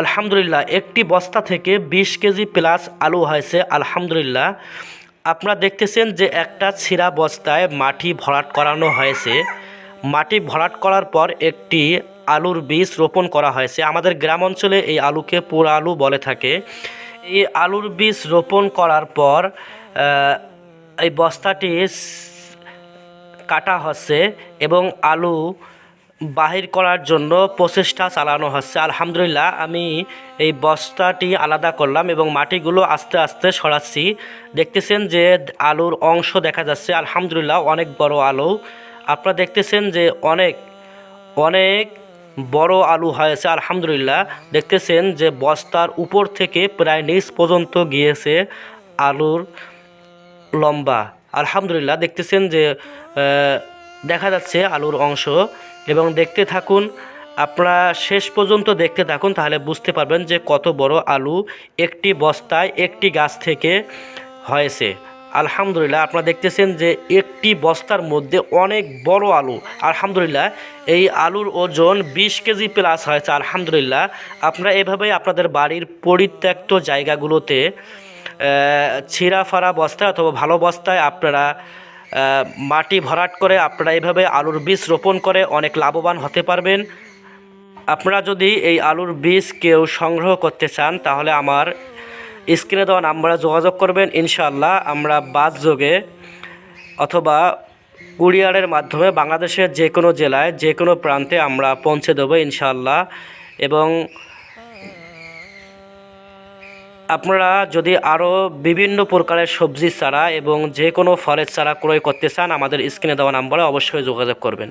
আলহামদুলিল্লাহ, একটি বস্তা থেকে বিশ কেজি প্লাস আলু হয়েছে, আলহামদুলিল্লাহ। আপনারা দেখতেছেন যে একটা ছিঁড়া বস্তায় মাটি ভরাট করানো হয়েছে। মাটি ভরাট করার পর একটি আলুর বীজ রোপণ করা হয়েছে। আমাদের গ্রাম অঞ্চলে এই আলুকে পোড়া আলু বলে থাকে। এই আলুর বীজ রোপণ করার পর এই বস্তাটি কাটা হচ্ছে এবং আলু বাহির করার জন্য প্রচেষ্টা চালানো হচ্ছে। আলহামদুলিল্লাহ, আমি এই বস্তাটি আলাদা করলাম এবং মাটিগুলো আস্তে আস্তে সরাচ্ছি। দেখতেছেন যে আলুর অংশ দেখা যাচ্ছে। আলহামদুলিল্লাহ, অনেক বড় আলু। আপনারা দেখতেছেন যে অনেক অনেক বড় আলু হয়েছে। আলহামদুলিল্লাহ, দেখতেছেন যে বস্তার উপর থেকে প্রায় নিচ পর্যন্ত গিয়েছে আলুর লম্বা। আলহামদুলিল্লাহ, দেখতেছেন যে দেখা যাচ্ছে আলুর অংশ। এবং দেখতে থাকুন, আপনারা শেষ পর্যন্ত দেখতে থাকুন, তাহলে বুঝতে পারবেন যে কত বড় আলু একটি বস্তায় একটি গাছ থেকে হয়েছে। আলহামদুলিল্লাহ, আপনারা দেখতেছেন যে একটি বস্তার মধ্যে অনেক বড় আলু। আলহামদুলিল্লাহ, এই আলুর ওজন বিশ কেজি প্লাস হয়েছে, আলহামদুলিল্লাহ। আপনারা এভাবেই আপনাদের বাড়ির পরিত্যক্ত জায়গাগুলোতে ছিঁড়া ফাড়া বস্তায় অথবা ভালো বস্তায় আপনারা মাটি ভরাট করে আপনারা এইভাবে আলুর বীজ রোপণ করে অনেক লাভবান হতে পারবেন। আপনারা যদি এই আলুর বীজ কেউ সংগ্রহ করতে চান, তাহলে আমার স্ক্রিনে দেওয়া নাম্বারে যোগাযোগ করবেন। ইনশাআল্লাহ আমরা বাস যোগে অথবা কুরিয়ারের মাধ্যমে বাংলাদেশের যে কোনো জেলায়, যে কোনো প্রান্তে আমরা পৌঁছে দেবো ইনশাআল্লাহ। এবং আপনারা যদি আরও বিভিন্ন প্রকারের সবজি চারা এবং যে কোনো ফলের চারা ক্রয় করতে চান, আমাদের স্ক্রিনে দেওয়া নাম্বারে অবশ্যই যোগাযোগ করবেন।